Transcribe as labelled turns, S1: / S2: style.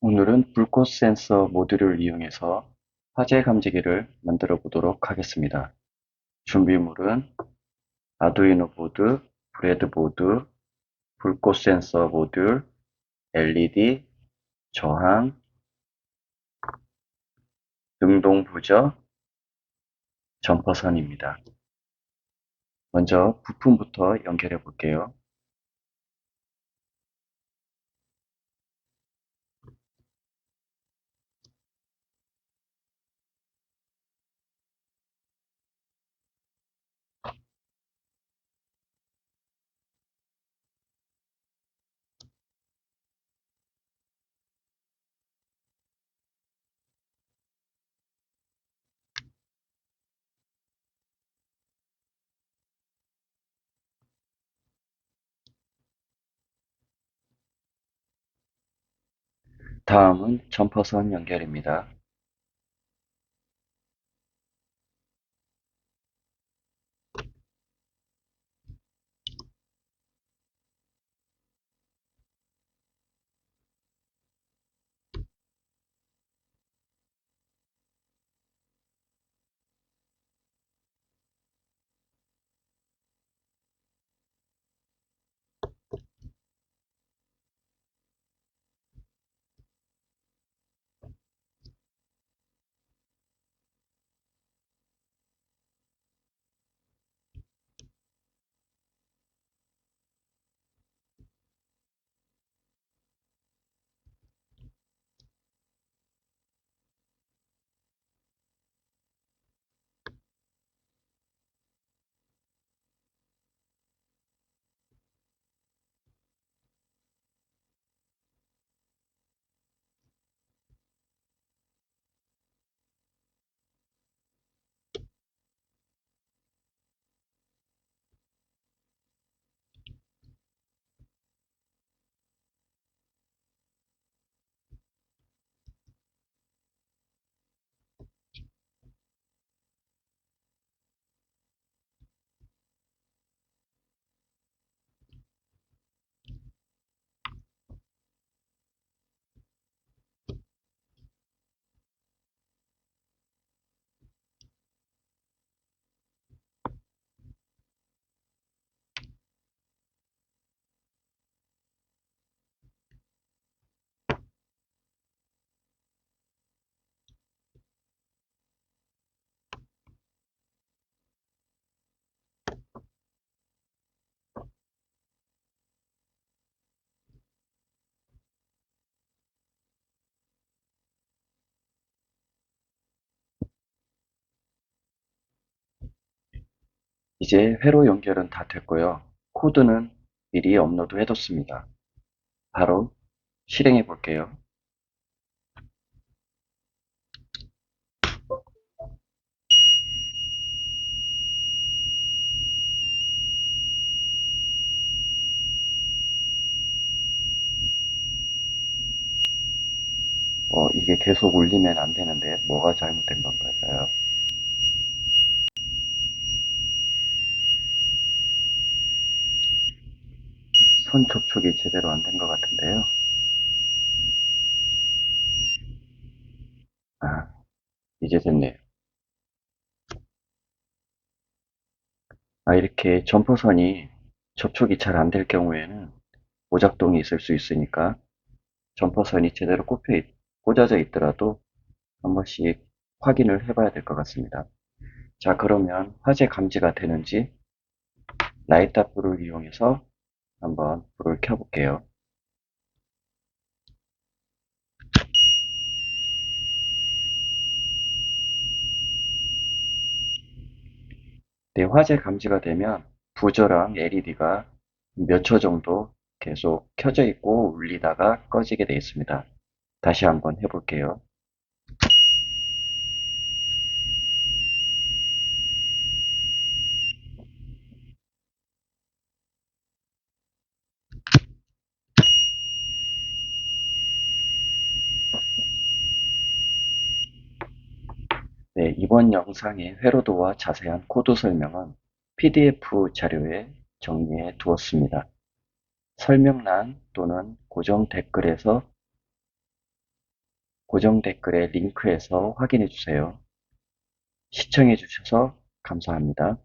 S1: 오늘은 불꽃 센서 모듈을 이용해서 화재 감지기를 만들어 보도록 하겠습니다. 준비물은 아두이노 보드, 브레드보드, 불꽃 센서 모듈, LED, 저항, 능동 부저, 점퍼선입니다. 먼저 부품부터 연결해 볼게요. 다음은 점퍼선 연결입니다. 이제 회로 연결은 다 됐고요. 코드는 미리 업로드 해뒀습니다. 바로 실행해 볼게요. 어, 이게 계속 울리면 안 되는데 뭐가 잘못된 건가요? 손 접촉이 제대로 안 된 것 같은데요. 아, 이제 됐네요. 아, 이렇게 점퍼선이 접촉이 잘 안 될 경우에는 오작동이 있을 수 있으니까 점퍼선이 제대로 꼽혀 있- 꽂아져 있더라도 한 번씩 확인을 해봐야 될 것 같습니다. 자, 그러면 화재 감지가 되는지 라이트 불을 이용해서 한번 불을 켜볼게요. 네, 화재 감지가 되면 부저랑 LED가 몇 초 정도 계속 켜져 있고 울리다가 꺼지게 되어 있습니다. 다시 한번 해볼게요. 네, 이번 영상의 회로도와 자세한 코드 설명은 PDF 자료에 정리해 두었습니다. 설명란 또는 고정 댓글에서 고정 댓글에 링크해서 확인해 주세요. 시청해 주셔서 감사합니다.